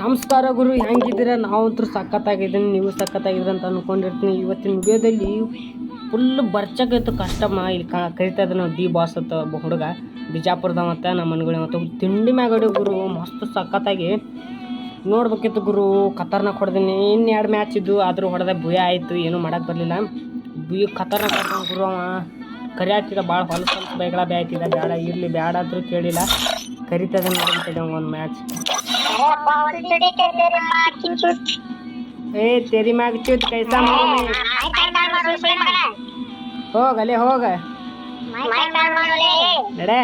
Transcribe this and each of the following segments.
ನಮಸ್ಕಾರ ಗುರು, ಹೆಂಗಿದ್ದೀರ? ನಾವಂತೂ ಸಖತ್ತಾಗಿದ್ದೀನಿ, ನೀವು ಸಖತ್ತಾಗಿದ್ದೀರ ಅಂತ ಅನ್ಕೊಂಡಿರ್ತೀನಿ. ಇವತ್ತಿನ ವಿಡಿಯೋದಲ್ಲಿ ಫುಲ್ ಬರ್ಚಕೈತು ಕಷ್ಟಮ್ಮ ಇಲ್ಲಿ ಕರಿತಾ ನಾವು ಡಿ ಬಾಸ್ ಅಂತ ಒಬ್ಬ ಹುಡುಗ ಬಿಜಾಪುರದ ಮತ್ತು ನಮ್ಮ ಮನೆಗಳ ಮತ್ತು ತಿಂಡಿ ಮ್ಯಾಗಡಿ ಗುರು, ಮಸ್ತ್ ಸಖತ್ತಾಗಿ. ನೋಡ್ಬೇಕಿತ್ತು ಗುರು, ಖತರ್ನಾಕ್ ಹೊಡೆದೀನಿ. ಇನ್ನು ಎರಡು ಮ್ಯಾಚ್ ಇದ್ದು, ಆದರೂ ಹೊಡೆದ ಭಯ ಆಯಿತು, ಏನೂ ಮಾಡೋಕ್ಕೆ ಬರಲಿಲ್ಲ. ಬುಯ್ ಖತರ್ನಾಕ್ ಹೊಡೆದ ಗುರು ಅವ. ಕರಿ ಹಾಕಿದ ಭಾಳ ಹೊಲಸು ಹೊಲಸು ಬೈಗಳ ಬೇ ಆಯ್ತಿದ ಬೇಡ ಇರಲಿ ಬೇಡ ಆದರೂ ಕೇಳಿಲ್ಲ. ಕರಿತದ ನೋಡ್ಬಿಟ್ಟಿದೆ ಒಂದು ಮ್ಯಾಚ್ ಏ ತೆರಿ ಮ್ಯಾಗ ಚೂತ್ ಕೈಸಾ ಹೋಗ ಅಲ್ಲೇ ಹೋಗ. ನಡೆ.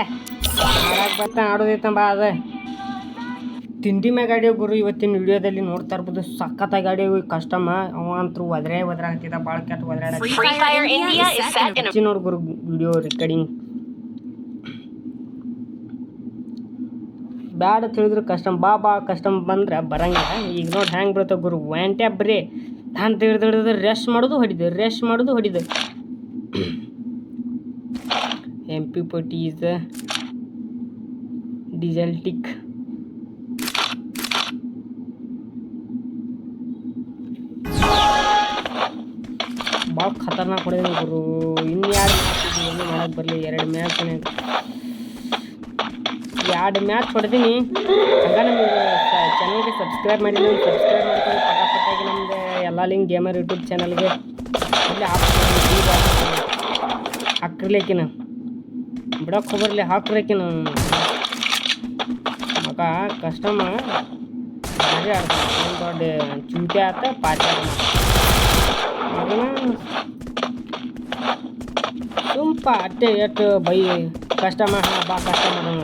ಆಡಕ್ ಬರ್ತಾ ಆಡೋದೈತ ಬಾ ಅದ. ತಿಂಡಿ ಮ್ಯಾಗ ಗಾಡಿ ಗುರು ಇವತ್ತಿನ ವಿಡಿಯೋದಲ್ಲಿ ನೋಡ್ತಾ ಇರ್ಬೋದು ಸಖತ್ತಾಗಿ ಗಾಡಿ ಕಸ್ಟಮ. ಅವ ಅಂತೂ ಒದ್ರೆ ಒದ್ರಾಗ್ತಿದ್ದ ಭಾಳ ಕೆಟ್ಟ ನೋಡಿ ಹಚ್ಚಿ ನೋಡ್ ಗುರು ವಿಡಿಯೋ ರೆಕಾರ್ಡಿಂಗ್ ಬ್ಯಾಡ ತಿಳಿದ್ರೆ ಕಸ್ಟಮ್ ಬಾ ಬಾ ಕಸ್ಟಮ್ ಬಂದ್ರೆ ಬರಂಗಿಲ್ಲ. ಈಗ ನೋಡಿ ಹ್ಯಾಂಗೆ ಬರುತ್ತೆ ಗುರು ವ್ಯಾಂಟ್ಯಾ ಬರೀ. ನಾನು ತಿಳಿದು ಹಿಡಿದು ರೆಸ್ಟ್ ಮಾಡೋದು ಹೊಡಿದು ರೆಸ್ಟ್ ಮಾಡೋದು ಹೊಡಿದು. ಎಂ ಪಿ ಪಟ್ಟಿ ಈಸ್ ಡೀಸೆಲ್ ಟಿಕ್ ಭಾಳ ಖತರ್ನಾಕ್ ಹೊಡೆದಿನಿ ಗುರು. ಇನ್ನು ಮ್ಯಾಚ್ ಏನು ಬರಲಿ ಎರಡು ಮ್ಯಾಚ್ ಎರಡು ಮ್ಯಾಚ್ ಹೊಡೆದೀನಿ. ಹಂಗ ನಮಗೆ ಚಾನಲ್ಗೆ ಸಬ್ಸ್ಕ್ರೈಬ್ ಮಾಡಿಲ್ಲ ಸಬ್ಸ್ಕ್ರೈಬ್ ಮಾಡ್ಕೊಂಡು ಪಟಾಪಟಾಗಿ ನಮ್ದು ಎಲ್ಲ ಲಿಂಕ್ ಗೇಮರ್ ಯೂಟ್ಯೂಬ್ ಚಾನಲ್ಗೆ ಇಲ್ಲಿ ಹಾಕಿರ್ಲಿಕ್ಕಿನ ಬಿಡೋಕೆ ಹೋಗ್ಬರ್ಲಿ ಹಾಕ್ರಕಿನ ಮಗ ಕಸ್ಟಮ ಭಾರಿ ಆಡ್ತಾನೆ ಒಂದು ದೊಡ್ಡ ಚೂತೆ ಆತ ಪಾಚ ತುಂಬ ಅಟ್ಟೆ ಎಷ್ಟು ಬೈ ಕಸ್ಟಮರ್ ಬಾ ಕಸ್ಟಮರ್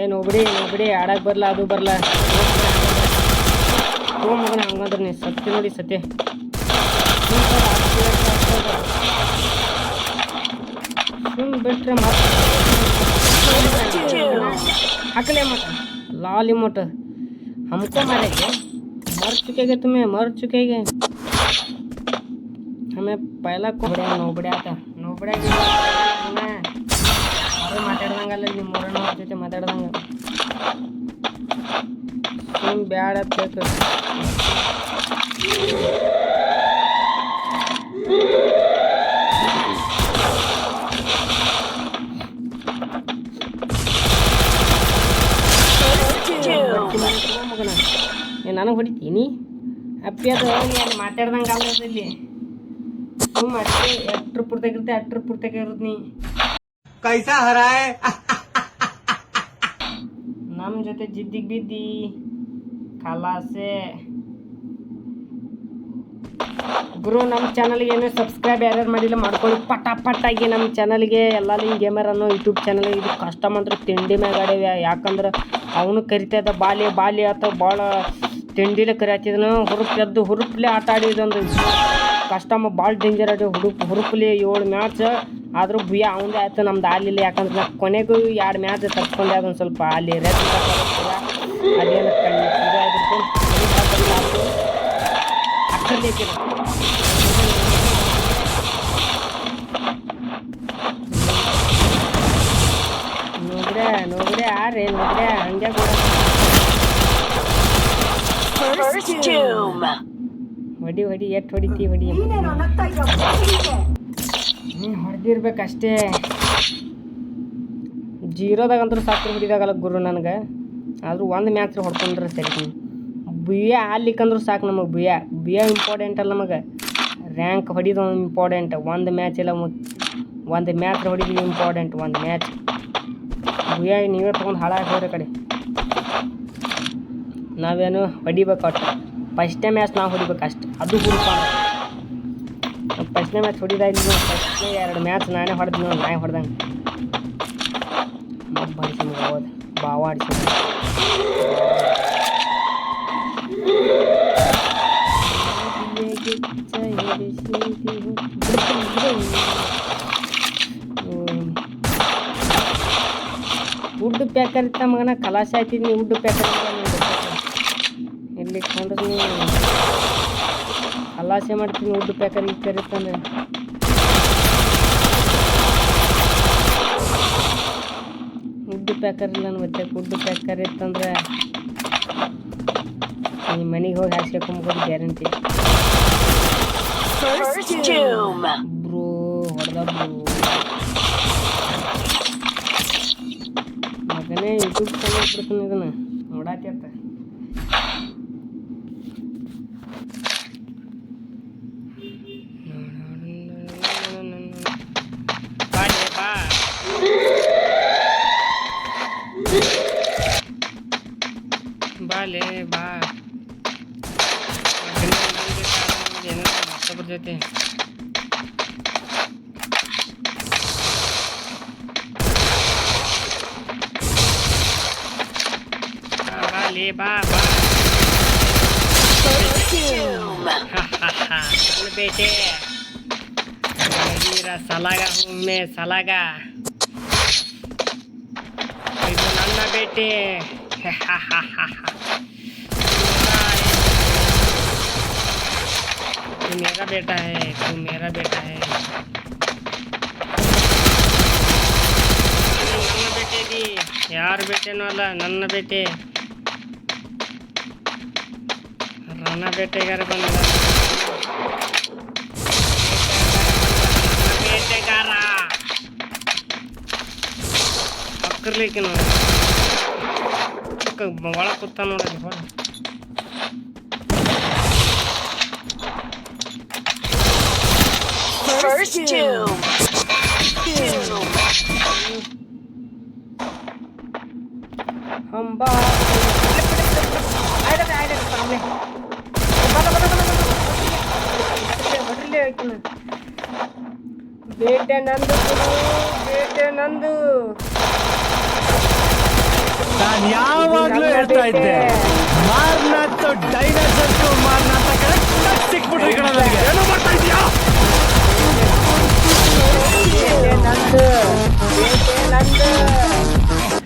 ಏನು ಒಬ್ಡಿ ಒಬ್ಡಿ ಆಡಕ್ಕೆ ಬರಲ್ಲ ಅದು ಬರಲ್ಲ ತಗೋ ಮಗನ ಹಂಗಂದ್ರೆ ನೀ ಸತ್ಯ ನೋಡಿ ಸತ್ಯ ಸುಮ್ ಬಿಟ್ರೆ ಮತ್ತೆ ಹಾಕಲೆ मत लाल इमोट हमको मारेंगे मर चुकेगे तुम्हें मर चुकेगे हमें पहला को बड़ा नोबड़े आता नोबड़े ಅವ್ರು ಮಾತಾಡ್ದಂಗಲ್ಲ, ನಿಮ್ಮ ಮೂರಣ್ಣ ಅವ್ರ ಜೊತೆ ಮಾತಾಡ್ದಂಗ. ಸುಮ್ ಬ್ಯಾಡ ಬೇಕು ನನಗೆ ಹೊಡಿತೀನಿ ಅಪ್ಪಿ ಅದು, ನೀ ಅಲ್ಲಿ ಮಾತಾಡ್ದಂಗೆ ಅಲ್ಲ ಇಲ್ಲಿ ಸುಮ್ಮ ಅಷ್ಟೇ ಎಟ್ರ ಪುರ್ತಕಿರುತ್ತೆ ಅಟ್ರ ಪುರ್ತಕ ಇರುತ್ತೆ ನೀ. कैसा हरा है ನಮ್ಮ ಜೊತೆ ಜಿದ್ದಿಗೆ ಬಿದ್ದಿ ಖಲಾಸೆ ಗುರು ನಮ್ಮ ಚಾನಲ್ಗೆ ಏನೋ ಸಬ್ಸ್ಕ್ರೈಬ್ ಯಾರ್ಯಾರು ಮಾಡಿಲ್ಲ ಮಾಡ್ಕೊಳ್ಳಿ ಪಟ ಪಟ್ಟಾಗಿ ನಮ್ಮ ಚಾನಲ್ಗೆ ಎಲ್ಲ ಲಿಂಕ್ ಗೇಮರ್ ಅನ್ನೋ ಯೂಟ್ಯೂಬ್ ಚಾನಲ್ ಇದು ಕಸ್ಟಮ್ ಅಂದ್ರೆ ತಿಂಡಿ ಮ್ಯಾಗ ಆಡೇವಿ ಯಾಕಂದ್ರೆ ಅವನು ಕರಿತಾ ಇದ್ದ ಬಾಲಿ ಬಾಲಿ ಆತ ಭಾಳ ತಿಂಡಿಲೆ ಕರಿಯಾತಿದ್ನು ಹುರುಪ್ ಎದ್ದು ಹುರುಪ್ಲೆ ಆಟ ಆಡಿದೊಂದು ಕಸ್ಟಮ್ ಭಾಳ ಡೇಂಜರ್ ಆಡಿ ಹುಡುಪ್ ಹುರುಪ್ಲಿ ಏಳು ಮ್ಯಾಚ್ ಆದರೂ ಭಯ ಅವಂದೇ ಆಯ್ತು ನಮ್ದು ಆಗಲಿಲ್ಲ ಯಾಕಂದ್ರೆ ನಾ ಕೊನೆಗೂ ಎರಡು ಮ್ಯಾಚ್ ತಪ್ಪಿಕೊಂಡೆ ಅದೊಂದು ಸ್ವಲ್ಪ ಅಲ್ಲಿ ರೆಡ್ ಅದೇನು ನೋಡ್ರೆ ನೋಡ್ರೆ ಆರೆ ನೋಡ್ರೆ ಹಂಗೆ. ಹೊಡಿ ಹೊಡಿ ಎಟ್ ಹೊಡಿತಿ ಹೊಡಿ. ನೀ ಹೊಡೆದಿರ್ಬೇಕಷ್ಟೇ ಜೀರೋದಾಗಂತೂ ಸಾಕು ಹೊಡಿದಾಗಲ್ಲ ಗುರು ನನಗೆ. ಆದರೂ ಒಂದು ಮ್ಯಾಚ್ ಹೊಡ್ಕೊಂಡ್ರೆ ಸರಿ ಬಿಯ ಆಡ್ಲಿಕ್ಕಂದ್ರೂ ಸಾಕು ನಮಗೆ ಬಿಯ. ಬಿಯ ಇಂಪಾರ್ಟೆಂಟ್ ಅಲ್ಲ ನಮಗೆ. ರ್ಯಾಂಕ್ ಹೊಡಿದು ಇಂಪಾರ್ಟೆಂಟ್ ಒಂದು ಮ್ಯಾಚ್ ಇಲ್ಲ ಒಂದು ಮ್ಯಾಚ್ ಹೊಡಿದು ಇಂಪಾರ್ಟೆಂಟ್ ಒಂದು ಮ್ಯಾಚ್ ಬಿಯ ನೀವೇ ತೊಗೊಂಡು ಹಾಳಾಗಿ ಕಡೆ. ನಾವೇನು ಹೊಡಿಬೇಕು ಫಸ್ಟ್ ಫಸ್ಟೇ ಮ್ಯಾಚ್ ನಾವು ಹೊಡಿಬೇಕು ಅಷ್ಟು ಅದು ಹುಡುಕ ಫಸ್ಟ್ನೇ ಮ್ಯಾಚ್ ಹೊಡಿದಾಗಿ ಫಸ್ಟ್ನೇ ಎರಡು ಮ್ಯಾಚ್ ನಾನೇ ಹೊಡೆದ್ ನೋಡಿ ನಾಯಿ ಹೊಡೆದಂಗೆ. ಹೋದ. ಬಾವ ಆಡಿಸಿ ವುಡ್ ಪ್ಯಾಕರ್ ಇತ್ತ ಮಗನ, ಕಲಾಶ ಆಯ್ತಿದ್ನಿ ವುಡ್ ಪ್ಯಾಕರ್ ಇಲ್ಲಿ ಕೊಂಡ್ರೆ ನೀ ಕಲಾಸೆ ಮಾಡ್ತೀನಿ ವುಡ್ ಪ್ಯಾಕರ್ ಈ ಕರೀತಾನೆ ವುಡ್ ಪ್ಯಾಕರ್ ಇಲ್ಲ ಮತ್ತೆ ವುಡ್ ಪ್ಯಾಕರ್ ಇತ್ತಂದ್ರೆ ನಿಮ್ಮ ಮನೆಗೆ ಹೋಗಿ ಹಾಸ್ಕೊಂಬೋದು ಗ್ಯಾರಂಟಿ. ಬ್ರೋ ಹೊಡೆದ ಬ್ರೋ. ಮಗನೇ ಯೂಟ್ಯೂಬ್ ಚಾನಲ್ ಬಿಡ್ತೀನಿ ಇದನ್ನ. ನೋಡಾತಿ ಬಾಲೆ ಬಾ ಮಗನೇ ನಂಗೆ ಕಾರಣ ಏನೋ ಮತ್ತೊಬ್ಬರ ಜೊತೆ ಬಾ, ಬಾಲೆ ಬಾ ಬಾ Doom. ನನ್ನ ಬೇಟೆ ವೀರ ಸಲಾಗ ಒಮ್ಮೆ ಸಲಾಗ ಇದು ನನ್ನ ಬೇಟೆ तू मेरा बेटा है तू मेरा बेटा है ನನ್ನ ಬೇಟೆ ದಿ ಯಾರ ಬೇಟೆನೂ ಅಲ್ಲ ನನ್ನ ಬೇಟೆ ರಣ ಬೇಟೆಗಾರ ಬಂದ ಬೇಟೆಗಾರ ಅಕ್ಕರ್ಲಿಕ್ಕೆ ನೋಡಿ ಒಳ ಕೂತ ನೋಡಲಿ ಹೊರ First doom. Doom. हम बात आइडा आइडा सामने बड़ा बड़ा बड़ा बड़ा बड़ा ಬೇಟೆ ನಂದು ಗುರು, ಬೇಟೆ ನಂದು ನಾನು ಯಾವಾಗ್ಲೂ ಹೇಳ್ತಾ ಇದ್ದೆ ಮಾರ್ನಾಥ್ ಡೈನೋಸರ್ ಮಾರ್ನಾಥ ಕರೆಕ್ಟ್ ಸಿಕ್ಬಿಟ್ರಿ ಕಣ ಏನು ನಂದು? ನಂದು?